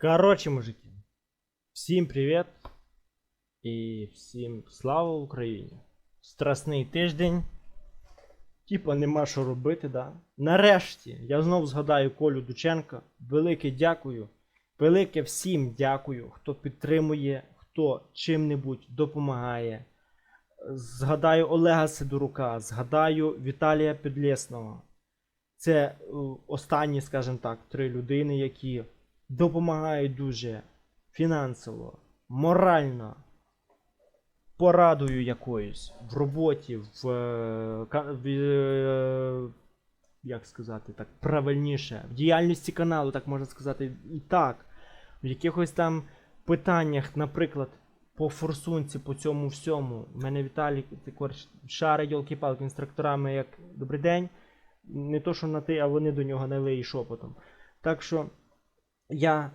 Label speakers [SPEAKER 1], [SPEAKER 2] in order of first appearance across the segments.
[SPEAKER 1] Короче, мужики, всім привіт і всім слава Україні. Страсний тиждень. Типа нема що робити, да? Нарешті я знову згадаю Колю Дученка. Велике дякую. Велике всім дякую, хто підтримує, хто чим-небудь допомагає. Згадаю Олега Сидорука, згадаю Віталія Підлєсного. Це е, останні, скажімо так, три людини, які допомагають дуже фінансово, морально, порадою якоюсь в роботі, в, е, в е, як сказати так, правильніше, в діяльності каналу, так можна сказати, і так, в якихось там питаннях, наприклад, по форсунці, по цьому всьому. У мене Віталій також шари йолки-палки інструкторами, як добрий день. Не то, що на ти, а вони до нього не і шепотом. Так що я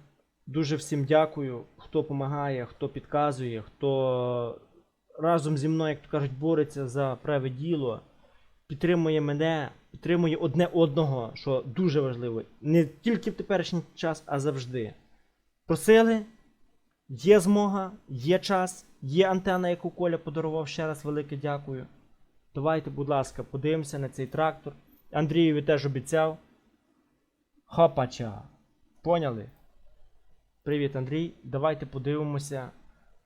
[SPEAKER 1] дуже всім дякую, хто допомагає, хто підказує, хто разом зі мною, як то кажуть, бореться за праве діло, підтримує мене, підтримує одне одного, що дуже важливо. Не тільки в теперішній час, а завжди. Просили, є змога, є час, є антенна, яку Коля подарував. Ще раз велике дякую. Давайте, будь ласка, подивимося на цей трактор. Андрієві теж обіцяв. Хопача. Поняли? Привіт, Андрій. Давайте подивимося,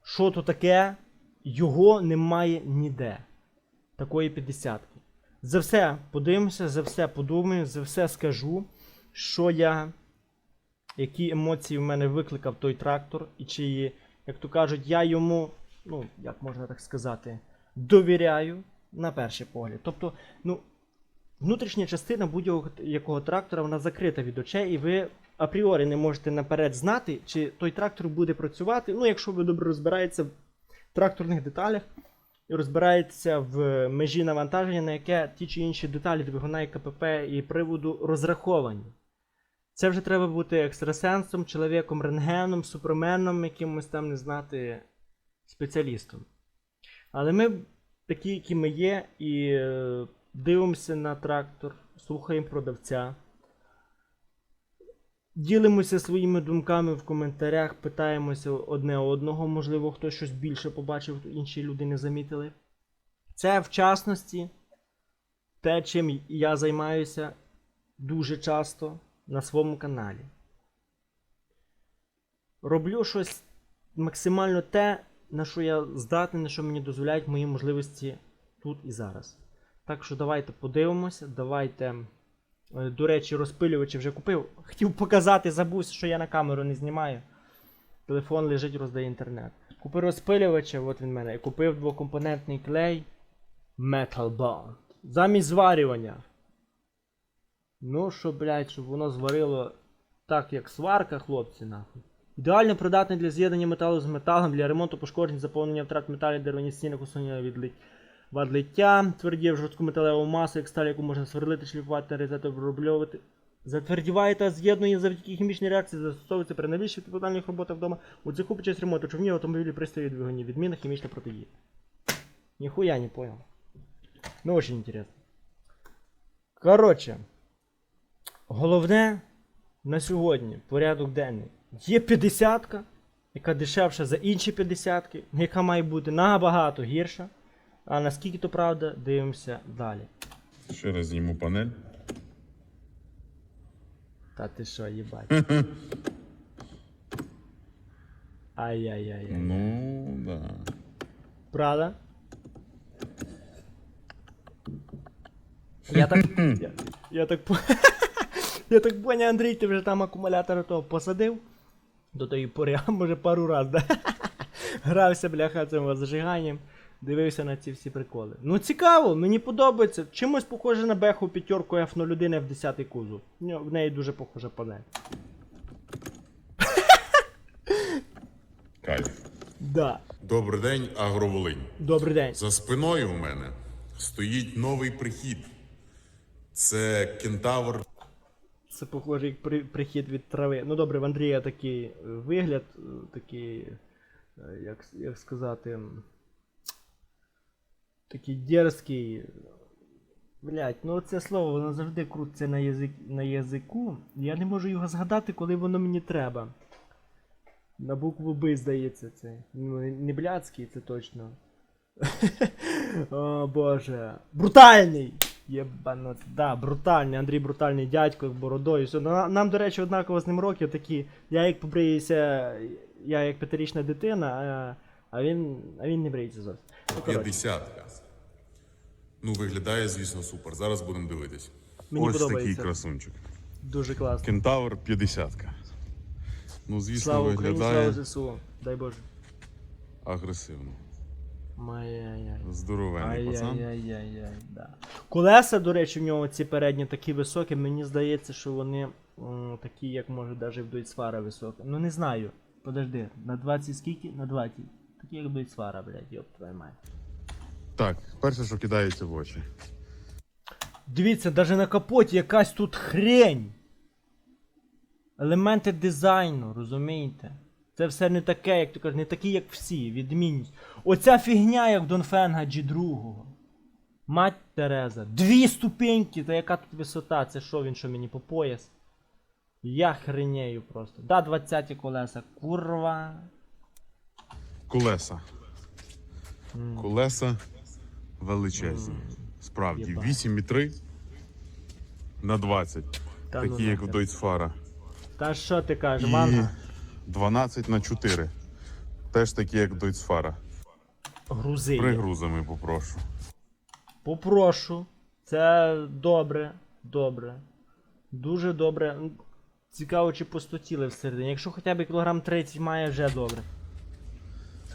[SPEAKER 1] що то таке. Його немає ніде. Такої 50 За все подивимося, за все подумаю, за все скажу, що я. Які емоції в мене викликав той трактор, і чи, як то кажуть, я йому, ну, як можна так сказати, довіряю на перший погляд. Тобто, ну, внутрішня частина будь-якого трактора вона закрита від очей, і ви апріорі не можете наперед знати, чи той трактор буде працювати. Ну, якщо ви добре розбираєтеся в тракторних деталях і розбираєтеся в межі навантаження, на яке ті чи інші деталі двигуна і КПП і приводу розраховані. Це вже треба бути екстрасенсом, чоловіком рентгеном, суперменом, якимось там не знати спеціалістом. Але ми такі, які ми є, і е, дивимося на трактор, слухаємо продавця. Ділимося своїми думками в коментарях, питаємося одне одного, можливо, хтось щось більше побачив, інші люди не замітили. Це в частності те, чим я займаюся дуже часто на своєму каналі. Роблю щось максимально те, на що я здатний, на що мені дозволяють мої можливості тут і зараз. Так що давайте подивимося, давайте. Е, До речі, розпилювачі вже купив. Хотів показати, забувся, що я на камеру не знімаю. Телефон лежить, роздає інтернет. Купив розпилювача, от він мене. Купив двокомпонентний клей Metal Bond. Замість зварювання. Ну, що, блядь, щоб воно зварило так, як сварка, хлопці, нахуй. Ідеально придатний для з'єднання металу з металом, для ремонту пошкоджень, заповнення втрат металів, деревні стіни, усунення від лит- відлиття, твердів жорстку металеву масу, як сталь, яку можна сверлити, шліфувати, нарізати, оброблювати. Затвердіває та з'єднує завдяки хімічній реакції, застосовується при найбільших відповідальних роботах вдома у цеху під час ремонту, човні, автомобілі, пристрої, двигуні, відміна хімічна протидія. Нихуя не понял. Ну, очень интересно. Короче, головне на сьогодні порядок денний. Є 50, яка дешевша за інші 50, яка має бути набагато гірша. А наскільки то правда, дивимося далі.
[SPEAKER 2] Ще раз зніму панель.
[SPEAKER 1] Та ти що, їбать. Ай-яй-яй.
[SPEAKER 2] Ну, да.
[SPEAKER 1] Правда? Я так. Я, я так Я так поняв, Андрій, ти вже там акумулятор того посадив. До тої пори, а може пару раз, да? Грався, бляха, цим зажиганням. Дивився на ці всі приколи. Ну цікаво, мені подобається. Чимось похоже на беху п'ятерку F01 в 10 кузов. Ну, В неї дуже похожа панель.
[SPEAKER 2] Кайф.
[SPEAKER 1] Да.
[SPEAKER 2] Добрий день, Агроволинь.
[SPEAKER 1] Добрий день.
[SPEAKER 2] За спиною у мене стоїть новий прихід. Це кентавр
[SPEAKER 1] Це похоже як при, прихід від трави. Ну добре, в Андрія такий е, вигляд, е, такий, е, як, як сказати, такий дерзкий. Блять, ну це слово, воно завжди крутиться на, язик, на язику. Я не можу його згадати, коли воно мені треба. На букву Б, здається, це. Ну, не блядський, це точно. О боже. Брутальний! Єбанот. Да, брутальний. Андрій брутальний дядько з бородою. Все. Нам, до речі, однаково з ним років такі. Я як побриюся, я як п'ятирічна дитина, а, а він. А він не бриється зовсім. Ну,
[SPEAKER 2] П'ятдесятка. Ну, виглядає, звісно, супер. Зараз будемо дивитись.
[SPEAKER 1] мені
[SPEAKER 3] Ось такий
[SPEAKER 1] подобається.
[SPEAKER 3] красунчик.
[SPEAKER 1] Дуже класно.
[SPEAKER 3] Кентавр 50. Ну, звісно,
[SPEAKER 1] Слава Україні,
[SPEAKER 3] виглядає
[SPEAKER 1] слава ЗСУ. Дай Боже.
[SPEAKER 3] агресивно.
[SPEAKER 1] Ай-яй-яй.
[SPEAKER 3] Здоровенний пацан.
[SPEAKER 1] Ай-яй-яй-яй, да. Колеса, до речі, в нього ці передні такі високі. Мені здається, що вони м, такі, як може навіть в Дойцфара високі. Ну не знаю. Подожди, на 20 скільки? На 20. Такі як в Дойцфара, блядь, йоп твою мать.
[SPEAKER 3] Так, перше, що кидається в очі.
[SPEAKER 1] Дивіться, навіть на капоті якась тут хрень. Елементи дизайну, розумієте? Це все не таке, як ти кажеш, не такі, як всі, відмінність. Оця фігня, як Донфенга G2. Мать Тереза. Дві ступеньки, та яка тут висота? Це що він, що мені по пояс? Я хренею просто. Да, 20 колеса. Курва.
[SPEAKER 3] Колеса. Колеса величезні. Справді,
[SPEAKER 1] Єбать.
[SPEAKER 3] 8,3 на 20.
[SPEAKER 1] Та ну
[SPEAKER 3] Такі, як в
[SPEAKER 1] нахер.
[SPEAKER 3] Дойцфара.
[SPEAKER 1] Та що ти кажеш,
[SPEAKER 3] І 12 на 4. Теж такі, як Дойцфара.
[SPEAKER 1] Грузи. є.
[SPEAKER 3] Пригрузами попрошу.
[SPEAKER 1] Попрошу. Це добре. Добре. Дуже добре. Цікаво, чи пустотіли всередині. Якщо хоча б кілограм 30 має, вже добре.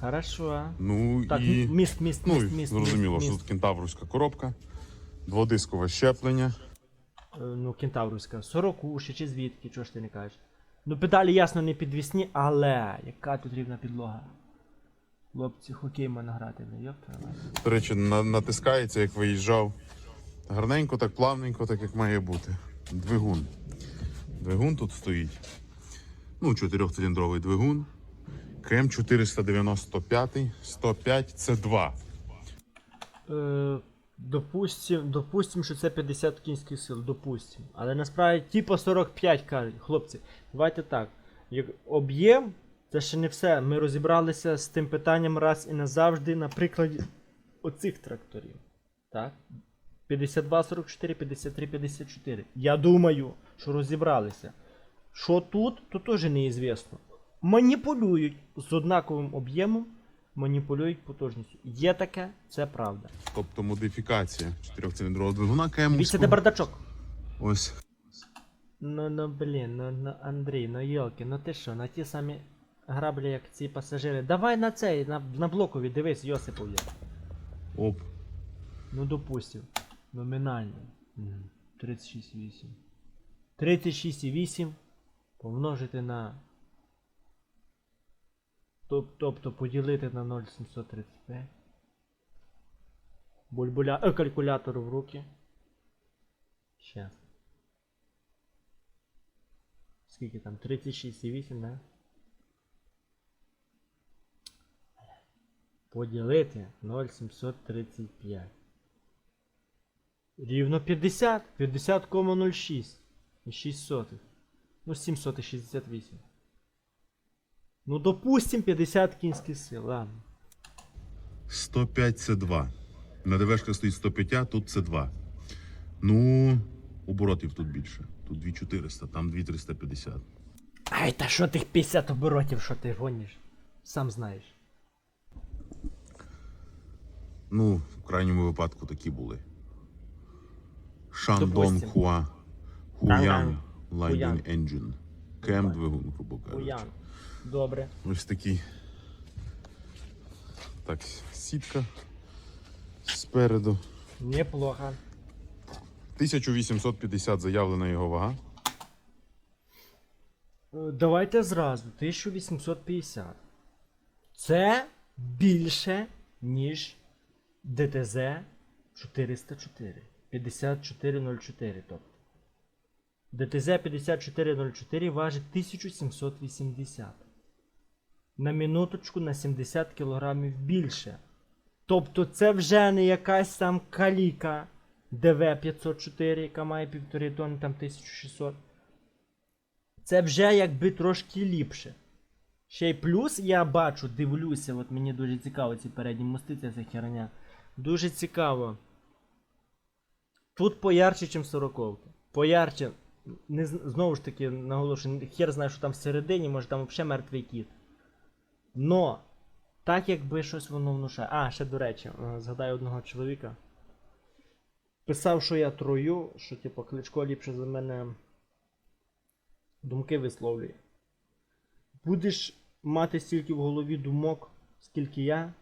[SPEAKER 1] Хорошо.
[SPEAKER 3] Ну
[SPEAKER 1] Так,
[SPEAKER 3] і.
[SPEAKER 1] міст, міст,
[SPEAKER 3] Ну,
[SPEAKER 1] міст, міст.
[SPEAKER 3] зрозуміло,
[SPEAKER 1] міст,
[SPEAKER 3] що тут кентаврська коробка, дводискове щеплення.
[SPEAKER 1] Е, Ну, кентаврівська. 40 чи звідки, чого ж ти не кажеш? Ну, педалі ясно не підвісні, але яка тут рівна підлога. Хлопці, хокей можна грати, йоп.
[SPEAKER 3] До речі, на- натискається, як виїжджав. Гарненько, так плавненько, так як має бути. Двигун. Двигун тут стоїть. Ну, чотирьохциліндровий двигун. КМ 495, 105 це 2.
[SPEAKER 1] Е, допустим, допустим, що це 50 кінських сил, допустим. Але насправді типу 45 кажуть. Хлопці, давайте так. Як об'єм, це ще не все. Ми розібралися з тим питанням раз і назавжди на прикладі оцих тракторів. Так? 52, 44, 53, 54. Я думаю, що розібралися. Що тут, то теж неізвісно. Маніпулюють з однаковим об'ємом, маніпулюють потужністю. Є таке, це правда.
[SPEAKER 3] Тобто модифікація чотирьохциліндрового двигуна КМ.
[SPEAKER 1] Дивіться, де бардачок.
[SPEAKER 3] Ось.
[SPEAKER 1] Ну, ну, блін, ну, ну, Андрій, ну йолки, ну ти що, на ті самі граблі, як ці пасажири. Давай на цей, на, на блокові, дивись, Йосипов є.
[SPEAKER 3] Оп.
[SPEAKER 1] Ну, допустим. Номінально. 36,8. 36,8 помножити на. Тоб- Тобто поділити на 0,735. Бульбуля... Е, калькулятор в руки. Щас. Скільки там? 36,8, да? Поділити 0,735. Рівно 50. 50,06. І 6 сотих. Ну, 7 сотих 68. Ну, допустим, 50 кінських сил, ладно.
[SPEAKER 3] 105 це 2. На ДВшка стоїть 105, а тут це 2. Ну, оборотів тут більше. Тут 2400, там 2350.
[SPEAKER 1] Ай, та що тих 50 оборотів, що ти гониш? Сам знаєш.
[SPEAKER 3] Ну, в крайньому випадку такі були. Шандон
[SPEAKER 1] Допустим.
[SPEAKER 3] Хуа Хуян. Lightning Engine. Кем двигун, грубо кажучи.
[SPEAKER 1] Добре.
[SPEAKER 3] Ось такий. Так, сітка спереду.
[SPEAKER 1] Неплохо.
[SPEAKER 3] 1850 заявлена його вага.
[SPEAKER 1] Е, Давайте зразу. 1850. Це більше, ніж ДТЗ 404. 5404, тобто. ДТЗ 5404 важить 1780. На минуточку на 70 кг більше. Тобто це вже не якась там каліка ДВ-504, яка має півтори тонни, там 1600. Це вже якби трошки ліпше. Ще й плюс я бачу, дивлюся, от мені дуже цікаво ці передні мости, ця херня. Дуже цікаво. Тут поярче, ніж сороковки. Поярче. Не, знову ж таки, наголошую, хер знає, що там всередині, може там взагалі мертвий кіт. Но, так якби щось воно внушає. А, ще до речі, е, згадаю одного чоловіка. Писав, що я трою, що типу Кличко ліпше за мене думки висловлює. Будеш мати стільки в голові думок, скільки я,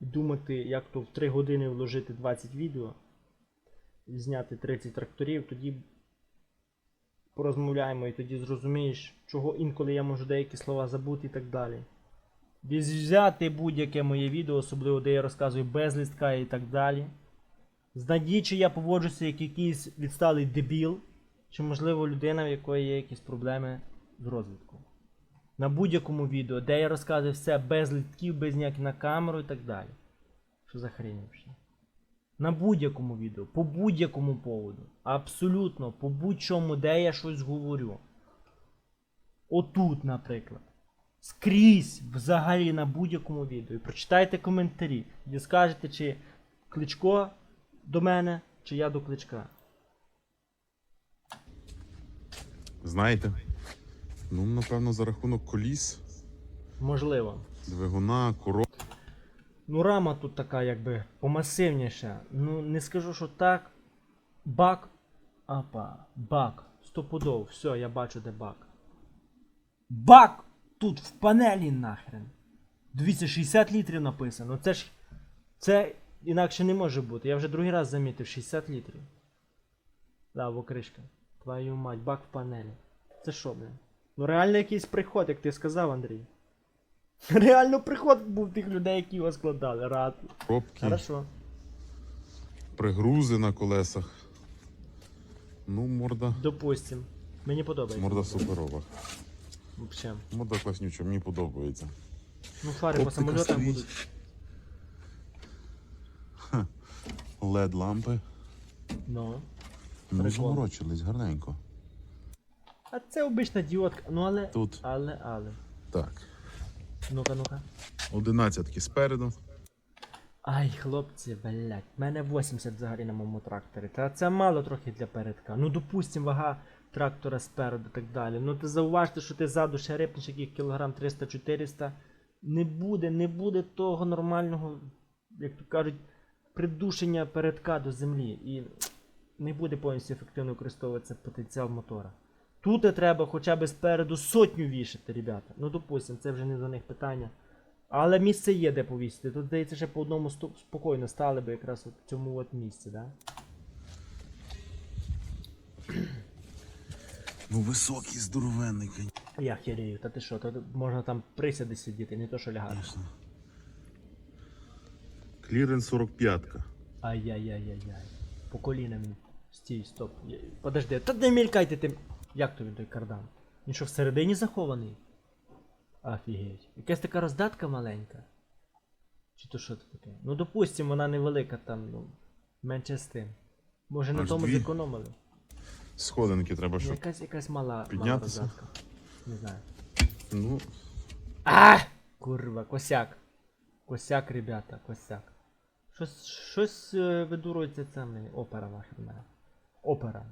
[SPEAKER 1] і думати, як то в 3 години вложити 20 відео і зняти 30 тракторів, тоді порозмовляємо і тоді зрозумієш, чого інколи я можу деякі слова забути і так далі. Взяти будь-яке моє відео, особливо де я розказую без листка і так далі. Знайдіть, чи я поводжуся як якийсь відсталий дебіл, чи можливо людина, в якої є якісь проблеми з розвитком. На будь-якому відео, де я розказую все без листків, без ніяких на камеру і так далі. Що за хрень взагалі? На будь-якому відео, по будь-якому поводу. Абсолютно, по будь-чому, де я щось говорю. Отут, наприклад. Скрізь, взагалі на будь-якому відео. І прочитайте коментарі, де скажете, чи кличко до мене, чи я до кличка.
[SPEAKER 3] Знаєте? Ну, напевно, за рахунок коліс,
[SPEAKER 1] Можливо.
[SPEAKER 3] двигуна, коробки.
[SPEAKER 1] Ну, рама тут така, якби помасивніша. Ну, не скажу, що так. Бак. Апа, бак. Стопудов. Все, я бачу, де бак. Бак! Тут в панелі нахрен. Дивіться, 60 літрів написано. Це ж. Це інакше не може бути. Я вже другий раз замітив 60 літрів. Да, покришка. Твою мать, бак в панелі. Це що, блин? Ну реально якийсь приход, як ти сказав, Андрій. Реально приход був тих людей, які його складали. Рад.
[SPEAKER 3] коробки,
[SPEAKER 1] Хорошо.
[SPEAKER 3] пригрузи на колесах. Ну, морда.
[SPEAKER 1] Допустим. Мені подобається.
[SPEAKER 3] Морда суперова.
[SPEAKER 1] Вообще.
[SPEAKER 3] Морда класнюча, мені подобається.
[SPEAKER 1] Ну, фари по
[SPEAKER 3] Оптика стоїть.
[SPEAKER 1] будуть.
[SPEAKER 3] led лампи.
[SPEAKER 1] Ну.
[SPEAKER 3] Ну,
[SPEAKER 1] Прикольно.
[SPEAKER 3] заморочились гарненько.
[SPEAKER 1] А це обична діодка. Ну але.
[SPEAKER 3] Тут.
[SPEAKER 1] Але, але.
[SPEAKER 3] Так.
[SPEAKER 1] Ну-ка, ну-ка.
[SPEAKER 3] Одинадцятки спереду.
[SPEAKER 1] Ай, хлопці, блядь, в мене 80 взагалі на моєму тракторі. Та це мало трохи для передка. Ну, допустим, вага трактора спереду і так далі. Ну ти зауважте, що ти ззаду ще рипнеш яких кілограм 300-400. Не буде, не буде того нормального, як то кажуть, придушення передка до землі. І не буде повністю ефективно використовуватися потенціал мотора. Тут треба хоча б спереду сотню вішати, ребята. Ну, допустим, це вже не до них питання. Але місце є де повісити. Тут, здається, ще по одному спокійно стали би якраз в цьому от місці, да?
[SPEAKER 3] Ну, високий, здоровенний,
[SPEAKER 1] Я херію, та ти що, та можна там присяди сидіти, не то що лягати.
[SPEAKER 3] звісно. Кліренс 45-ка.
[SPEAKER 1] Ай-яй-яй-яй-яй. По колінам. він. Стій, стоп. Я- Подожди, та не мількайте тим. Як то він той кардан? Він що всередині захований? Офігеть. Якась така роздатка маленька. Чи то що це таке? Ну допустим, вона невелика там, ну. Менше з тим. Може на
[SPEAKER 3] Аж
[SPEAKER 1] тому
[SPEAKER 3] дві?
[SPEAKER 1] зекономили.
[SPEAKER 3] Сходинки треба,
[SPEAKER 1] Ну,
[SPEAKER 3] щоб.
[SPEAKER 1] Якась якась мала, мала
[SPEAKER 3] піднятися?
[SPEAKER 1] роздатка. Не знаю.
[SPEAKER 3] Ну,
[SPEAKER 1] А! Курва, косяк. Косяк, ребята, косяк. Щось, щось е, видурується це не опера нахер мене. Опера.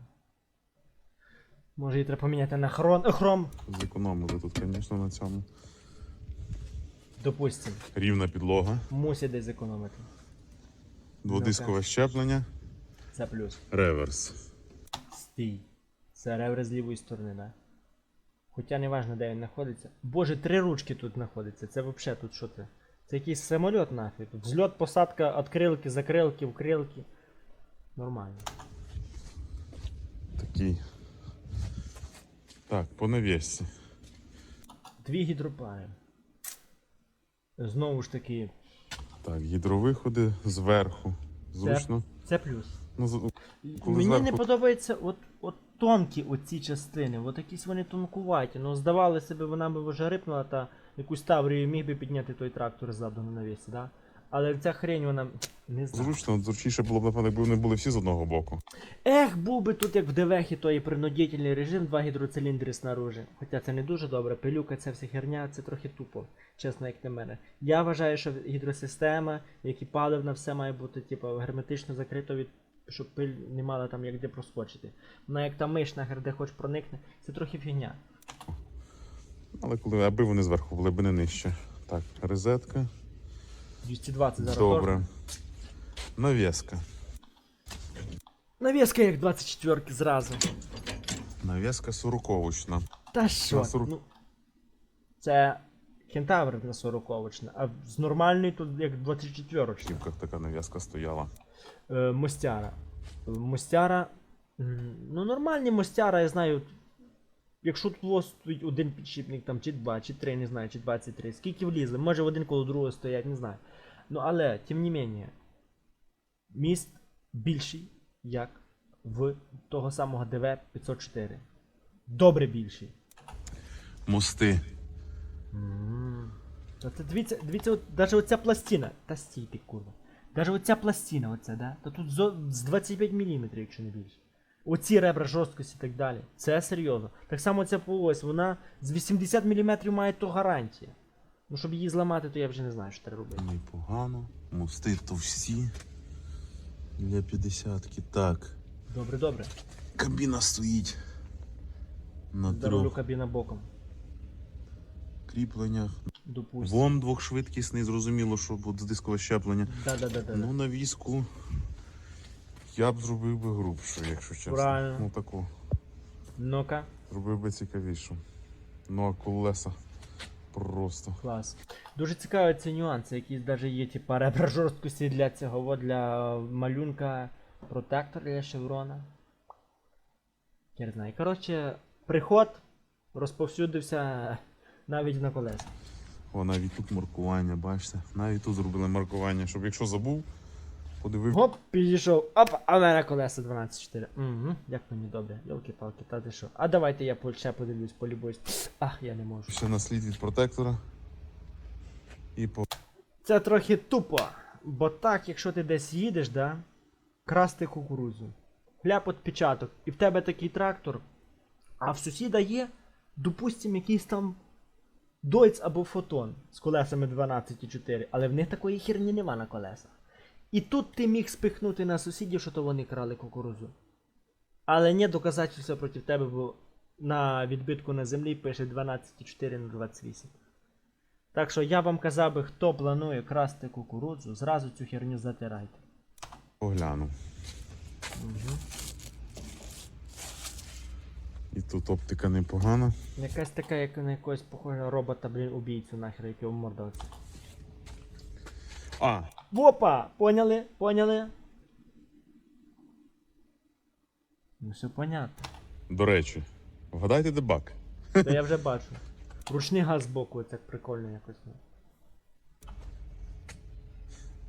[SPEAKER 1] Може її треба поміняти на хрон. хром.
[SPEAKER 3] зекономили тут, звісно, на цьому.
[SPEAKER 1] Допустим.
[SPEAKER 3] Рівна підлога,
[SPEAKER 1] Мусять десь зекономити.
[SPEAKER 3] дводискове щеплення,
[SPEAKER 1] Це плюс.
[SPEAKER 3] реверс.
[SPEAKER 1] Стій. Це ревер з лівої сторони, да? Хоча не важно, де він знаходиться. Боже, три ручки тут знаходяться. Це взагалі тут що це? Це якийсь самоліт нафіг. Тут взльот, посадка, открилки, закрилки, вкрилки. Нормально.
[SPEAKER 3] Такий. Так, по навісці.
[SPEAKER 1] Дві гідропари. Знову ж таки,
[SPEAKER 3] Так, гідровиходи зверху. Зручно.
[SPEAKER 1] це плюс.
[SPEAKER 3] Ну, Коли
[SPEAKER 1] Мені не подобається от, от тонкі оці частини, от якісь вони тонкуваті. Ну, здавалося би, вона би вже рипнула та якусь таврію міг би підняти той трактор ззаду на навісі, да? Але ця хрень, вона не знаю.
[SPEAKER 3] Зручно, зручніше було б, напевно, якби вони були всі з одного боку.
[SPEAKER 1] Ех, був би тут як в Девехі, той принудительний режим, два гідроциліндри снаружи. Хоча це не дуже добре. Пилюка, ця вся херня, це трохи тупо, чесно, як на мене. Я вважаю, що гідросистема, як і паливна, все має бути, типу, герметично закрито від. Щоб пиль не мала там як де проскочити. Вона як та миш нахер, де хоч проникне, це трохи фігня.
[SPEAKER 3] Але коли аби вони зверху були б не нижче. Так, розетка.
[SPEAKER 1] 220 зараз.
[SPEAKER 3] Добре. Навіска.
[SPEAKER 1] Навіска як 24 зразу.
[SPEAKER 3] Навіска сороковочна.
[SPEAKER 1] Та що?
[SPEAKER 3] Сорок-
[SPEAKER 1] Ну, це кентавр на 40 а з нормальної тут як 24
[SPEAKER 3] В Ківках така нав'язка стояла.
[SPEAKER 1] Е, Мостяра. Мостяра. Ну, нормальні мостяра, я знаю. Якщо тут стоїть один підшипник, там, чи два, чи три, не знаю, чи 23. Скільки влізли? Може в один коло другого стоять, не знаю. Ну, але, тим не менше, міст більший, як в того самого ДВ 504. Добре більший.
[SPEAKER 3] Мости.
[SPEAKER 1] Та це дивіться, дивіться, даже оця пластина. Та стій ти, курва. Даже оця пластина, оця, да? То тут з 25 мм, якщо не більше. Оці ребра жорсткості і так далі. Це серйозно. Так само ця полось, вона з 80 мм має то гарантія. Ну, щоб її зламати, то я вже не знаю, що треба робити.
[SPEAKER 3] Непогано. Мости товсті. Для 50 Так.
[SPEAKER 1] Добре, добре.
[SPEAKER 3] Кабіна стоїть. На трьох
[SPEAKER 1] кабіна боком.
[SPEAKER 3] кріпленнях.
[SPEAKER 1] Допустим.
[SPEAKER 3] Вон двохшвидкісний, зрозуміло, що буде дискове щеплення.
[SPEAKER 1] Да-да-да-да.
[SPEAKER 3] Ну, на візку я б зробив би грубшу, якщо чесно.
[SPEAKER 1] Правильно.
[SPEAKER 3] Ну таку.
[SPEAKER 1] Ну-ка,
[SPEAKER 3] Зробив би цікавішу. Ну а колеса просто.
[SPEAKER 1] клас. Дуже цікаві ці нюанси, які навіть є, типа ребра жорсткості для цього, для малюнка протектора для шеврона. Я не знаю. Коротше, приход розповсюдився навіть на колесах.
[SPEAKER 3] О, навіть тут маркування, бачите? Навіть тут зробили маркування, щоб якщо забув, подивив.
[SPEAKER 1] Гоп, підійшов, оп, а мене колеса 12.4. Угу, як мені добре, йолки-палки, та ти що? А давайте я ще подивлюсь, полюбуюсь. Ах, я не можу.
[SPEAKER 3] Ще на слід від протектора. І по.
[SPEAKER 1] Це трохи тупо. Бо так, якщо ти десь їдеш, да, красти кукурудзу, хляп відпечаток, і в тебе такий трактор, а в сусіда є, допустим, якийсь там Дойц або фотон з колесами 12,4, але в них такої херні нема на колесах. І тут ти міг спихнути на сусідів, що то вони крали кукурудзу. Але ні доказательства проти тебе, бо на відбитку на землі пише 12,4 на 28. Так що я вам казав би, хто планує красти кукурудзу, зразу цю херню затирайте.
[SPEAKER 3] Погляну. І тут оптика непогана.
[SPEAKER 1] Якась така, як на якогось похожого робота, блін, убійцю нахер, який обмордався.
[SPEAKER 3] А,
[SPEAKER 1] Опа! Поняли? Поняли? Ну все понятно.
[SPEAKER 3] до речі, вгадайте, де бак.
[SPEAKER 1] Та я вже бачу. Ручний газ збоку, так прикольно якось. ну.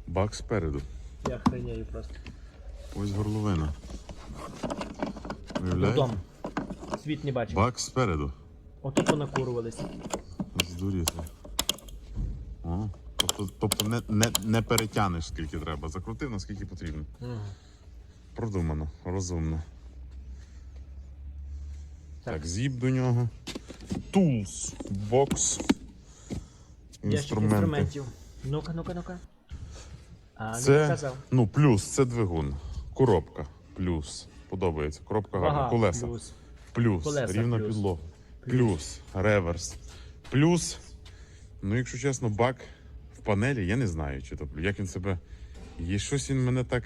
[SPEAKER 3] Бак спереду.
[SPEAKER 1] Я охренею просто.
[SPEAKER 3] Ось горловина. Уявляєте?
[SPEAKER 1] Додому. Світ не бачив.
[SPEAKER 3] Бак спереду.
[SPEAKER 1] Отут понакурувалися.
[SPEAKER 3] Здуріти. О, тобто, тобто не, не, не перетянеш скільки треба. Закрутив наскільки потрібно. Продумано, розумно. Так,
[SPEAKER 1] Так.
[SPEAKER 3] зіп до нього. Tools, бокс. Інструменти.
[SPEAKER 1] інструментів. Ну-ка, ну-ка, ну-ка. А, не
[SPEAKER 3] Це,
[SPEAKER 1] показав.
[SPEAKER 3] ну, плюс це двигун. Коробка. Плюс. Подобається. Коробка гарна.
[SPEAKER 1] Вага,
[SPEAKER 3] Колеса.
[SPEAKER 1] плюс.
[SPEAKER 3] Плюс.
[SPEAKER 1] Колеса
[SPEAKER 3] Рівна
[SPEAKER 1] плюс.
[SPEAKER 3] підлога. Плюс. Реверс. Плюс. Ну, якщо чесно, бак в панелі, я не знаю, чи то як він себе. Є щось він мене так.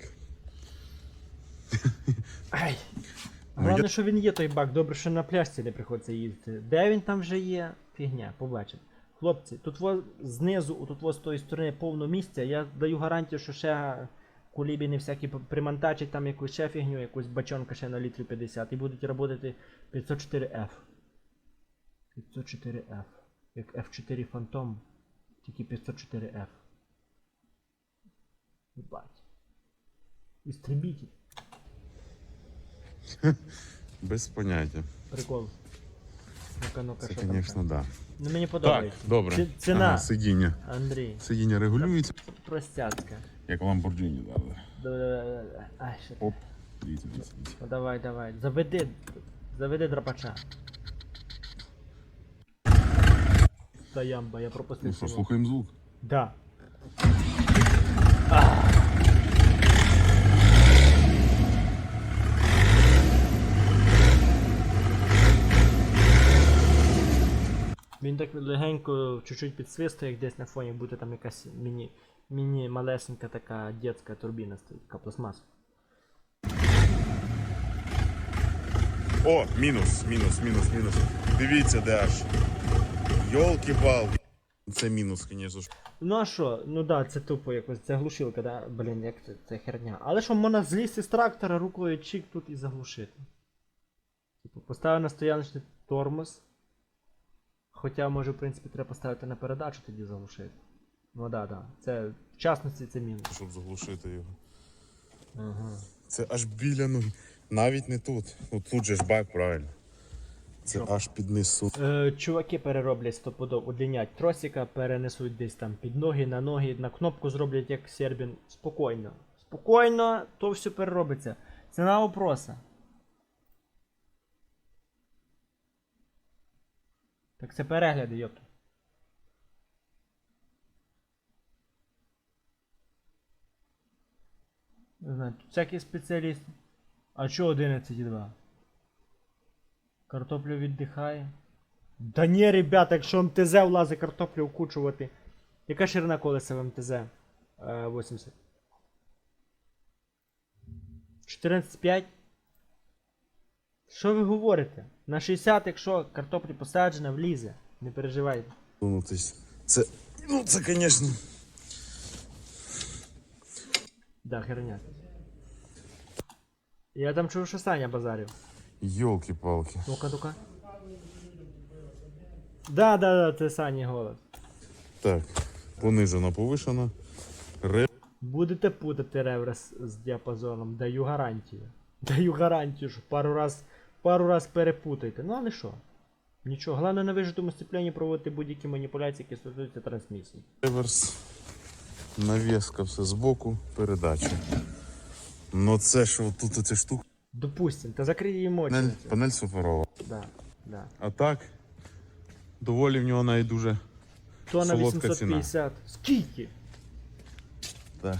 [SPEAKER 1] Ай.
[SPEAKER 3] Ну,
[SPEAKER 1] Головне,
[SPEAKER 3] я-
[SPEAKER 1] що він є той бак, добре, що на пляжці не приходиться їздити. Де він там вже є? Фігня, побачимо. Хлопці, тут во, знизу, тут во, з тої сторони повно місця. Я даю гарантію, що ще кулібіни всякі примонтачать там якусь ще фігню, якусь бачонка ще на літрів 50 і будуть працювати 504F. 504F. Як F4 Phantom, тільки 504F. Бать. Істребітель.
[SPEAKER 3] Без поняття.
[SPEAKER 1] Прикол. Ну-ка, ну-ка,
[SPEAKER 3] Це,
[SPEAKER 1] що там?
[SPEAKER 3] звісно, да.
[SPEAKER 1] Ну мені
[SPEAKER 3] Так,
[SPEAKER 1] подобається.
[SPEAKER 3] добре.
[SPEAKER 1] Ці- Ціна.
[SPEAKER 3] Ага, сидіння.
[SPEAKER 1] Андрій,
[SPEAKER 3] Сидіння регулюється,
[SPEAKER 1] простяцька.
[SPEAKER 3] як Lamborghini, да.
[SPEAKER 1] Да-да-да-да. Ай, що?
[SPEAKER 3] Оп. Дивіться, дивіться, дивіться.
[SPEAKER 1] Ну давай, давай. Заведи. Заведи драпача. Та ямба, я
[SPEAKER 3] Ну що,
[SPEAKER 1] цього.
[SPEAKER 3] слухаємо звук.
[SPEAKER 1] Да. Він так легенько чуть-чуть підсвистує, як десь на фоні буде там якась міні, міні малесенька така дитяча турбіна стоїть, така пластмас.
[SPEAKER 3] О, мінус, мінус, мінус, мінус. Дивіться, де аж. Йолки-палки. Це мінус, звісно ж.
[SPEAKER 1] Ну а що? Ну да, це тупо якось, це глушилка, да? Блін, як це, це херня. Але що можна злізти з трактора рукою чик тут і заглушити. Типу, поставив на стояночний тормоз. Хоча, може, в принципі, треба поставити на передачу, тоді заглушити. Ну да, да. Це в частності це мінус.
[SPEAKER 3] Щоб заглушити його.
[SPEAKER 1] Ага.
[SPEAKER 3] Це аж біля ноги. Навіть не тут. Ну тут же ж бак, правильно. Це
[SPEAKER 1] Що?
[SPEAKER 3] аж під низ су-
[SPEAKER 1] Е, чуваки перероблять стопудов, удлінять тросика, перенесуть десь там під ноги, на ноги, на кнопку зроблять як Сербін. Спокійно. Спокійно, то все переробиться. Ціна вопроса. Так це перегляди, йопта. Не знаю, тут всякі спеціалісти. А чо 11,2? Картоплю віддихає. Да ні, ребята, якщо МТЗ влазить картоплю окучувати. Яка ширина колеса в МТЗ? Е, 80. 14,5? Що ви говорите? На 60, якщо картоплі посаджена, влізе. Не переживайте.
[SPEAKER 3] Ну, це, ж- це, ну, це, звісно.
[SPEAKER 1] Да, херня. Я там чув, що Саня базарив.
[SPEAKER 3] Йолки-палки.
[SPEAKER 1] Ну-ка, ну-ка. Да, да, да, це Сані голос.
[SPEAKER 3] Так, понижено, повишено. Ре...
[SPEAKER 1] Будете путати реверс з діапазоном, даю гарантію. Даю гарантію, що пару раз, пару раз перепутайте. Ну але що? Нічого, головне на вижитому сцепленні проводити будь-які маніпуляції, які стосуються трансмісії.
[SPEAKER 3] Реверс. Навіска все збоку, передача. Ну це що тут оця штука.
[SPEAKER 1] Допустим, та закрий її мочі.
[SPEAKER 3] Панель, панель суперова.
[SPEAKER 1] Да, да.
[SPEAKER 3] А так, доволі в нього навіть дуже.
[SPEAKER 1] То на
[SPEAKER 3] Солодка
[SPEAKER 1] 850. Скільки?
[SPEAKER 3] Так.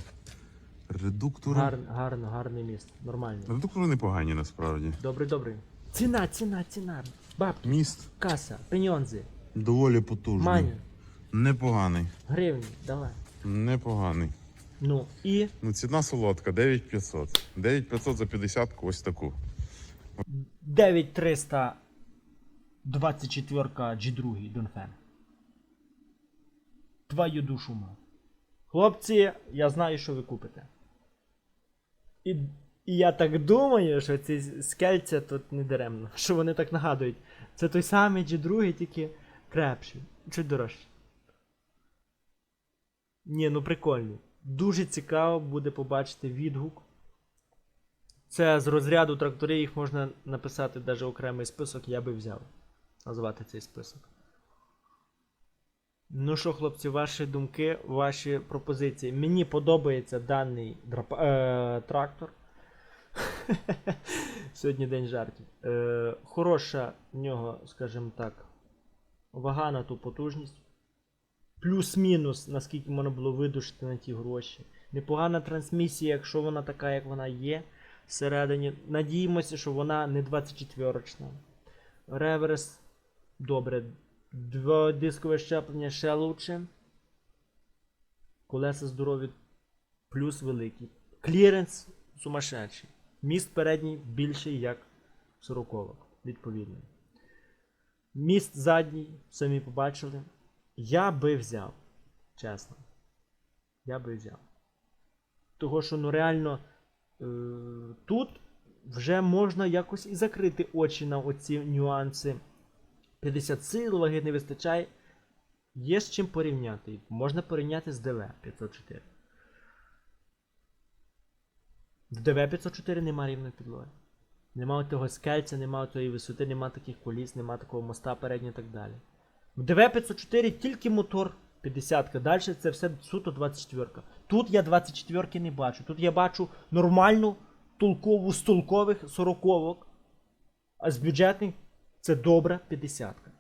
[SPEAKER 3] Редуктори.
[SPEAKER 1] Гар, гарно, гарний міст. Нормально.
[SPEAKER 3] Редуктори непогані насправді.
[SPEAKER 1] Добрий, добрий. Ціна, ціна, ціна. Бабки,
[SPEAKER 3] Міст
[SPEAKER 1] каса, пеньонзи,
[SPEAKER 3] доволі потужний.
[SPEAKER 1] мані,
[SPEAKER 3] Непоганий.
[SPEAKER 1] гривні, давай.
[SPEAKER 3] Непоганий.
[SPEAKER 1] Ну і
[SPEAKER 3] Ну, ціна солодка, 9500. 9500 за 50 ось таку.
[SPEAKER 1] 9300 24 G2 Донфен. Твою душу мав. Хлопці, я знаю, що ви купите. І, і я так думаю, що ці скельця тут не даремно. Що вони так нагадують. Це той самий G2, тільки крепший. Чуть дорожчий. Ні, ну прикольний. Дуже цікаво буде побачити відгук. Це з розряду тракторів їх можна написати навіть окремий список, я би взяв. Назвати цей список. Ну що, хлопці, ваші думки, ваші пропозиції. Мені подобається даний драп... е, трактор. Сьогодні день жартів. Е, хороша в нього, скажімо так, вага на ту потужність. Плюс-мінус, наскільки можна було видушити на ті гроші. Непогана трансмісія, якщо вона така, як вона є всередині. Надіємося, що вона не 24-річна. Реверс добре. Дводискове щеплення ще лучше. Колеса здорові, плюс великий. Кліренс сумасшедший. Міст передній більший, як 40 відповідно. Міст задній, самі побачили. Я би взяв. Чесно. Я би взяв. Того, що ну реально е, тут вже можна якось і закрити очі на оці нюанси. 50 сил, ваги не вистачає. Є з чим порівняти. Можна порівняти з ДВ 504. В ДВ 504 нема рівної підлоги. Нема того скельця, нема тої висоти, нема таких коліс, нема такого моста переднього і так далі. В ДВ-504 тільки мотор 50-ка, далі це все суто 24-ка. Тут я 24-ки не бачу. Тут я бачу нормальну толкову з толкових 40-ок, а з бюджетних це добра 50-ка.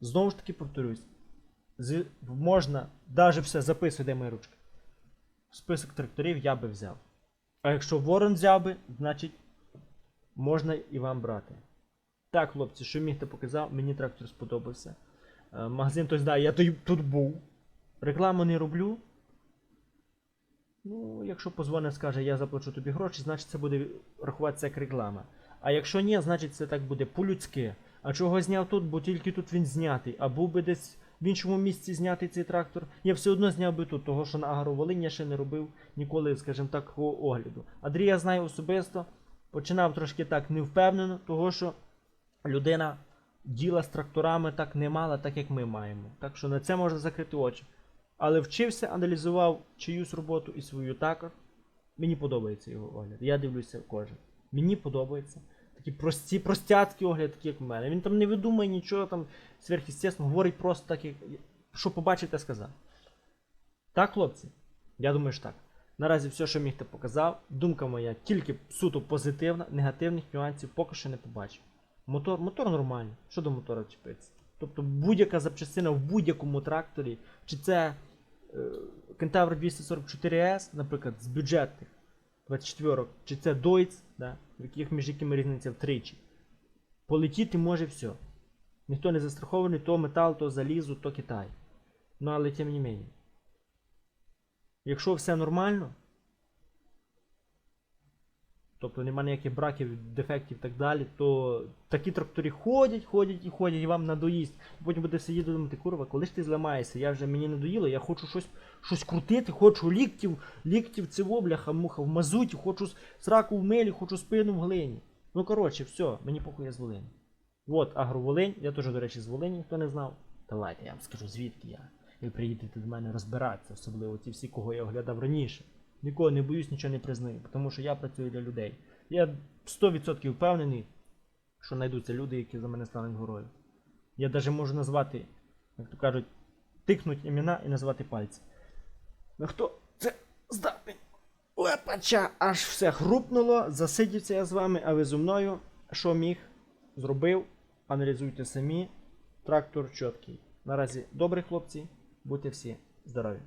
[SPEAKER 1] Знову ж таки повторюсь, можна навіть все записуй, де моя ручка. Список тракторів я би взяв. А якщо Ворон взяв би, значить можна і вам брати. Так, хлопці, що міг ти показав, мені трактор сподобався. Е, Магазин той знає, я тут був. Рекламу не роблю. Ну, якщо позвонить, скаже, я заплачу тобі гроші, значить це буде рахуватися як реклама. А якщо ні, значить це так буде по-людськи. А чого зняв тут, бо тільки тут він знятий. А був би десь в іншому місці знятий цей трактор, я все одно зняв би тут, того що на Агроволині я ще не робив ніколи, скажімо так, огляду. Андрія знаю особисто, починав трошки так невпевнено, того що людина діла з тракторами так не мала, так як ми маємо. Так що на це можна закрити очі. Але вчився, аналізував чиюсь роботу і свою також. Мені подобається його огляд. Я дивлюся кожен. Мені подобається. Такі прості, простяцький огляд, такі як в мене. Він там не видумує нічого там сверхъестественного, говорить просто так, як. Що побачите, сказав. Так, хлопці? Я думаю, що так. Наразі все, що міг, ти показав. Думка моя тільки суто позитивна, негативних нюансів поки що не побачив. Мотор, мотор нормальний. Що до мотора чіпиться? Тобто будь-яка запчастина в будь-якому тракторі, чи це е, Кентавр 244S, наприклад, з бюджетних 24 чи це Deutz, да, яких між якими різниця втричі. Полетіти може все. Ніхто не застрахований, то метал, то залізо, то Китай. Ну але тим не менше. Якщо все нормально, тобто нема ніяких браків, дефектів і так далі, то такі трактори ходять, ходять і ходять, і вам надоїсть. Потім буде сидіти думати, курва, коли ж ти зламаєшся? Я вже мені надоїло, я хочу щось, щось крутити, хочу ліктів, ліктів цього, бляха, муха, в мазуті, хочу сраку в милі, хочу спину в глині. Ну коротше, все, мені похуй я з Волині. От Агроволинь, я теж, до речі, з Волині, хто не знав. Давайте я вам скажу, звідки я. Ви приїдете до мене розбиратися, особливо ті всі, кого я оглядав раніше. Нікого не боюсь, нічого не признаю, тому що я працюю для людей. Я 100% впевнений, що знайдуться люди, які за мене стануть горою. Я навіть можу назвати, як то кажуть, тикнуть імена і назвати пальці. Ну хто це здатний? Лепача, аж все хрупнуло, засидівся я з вами, а ви зо мною. Що міг, зробив, аналізуйте самі. Трактор чіткий. Наразі добрі хлопці, будьте всі здорові.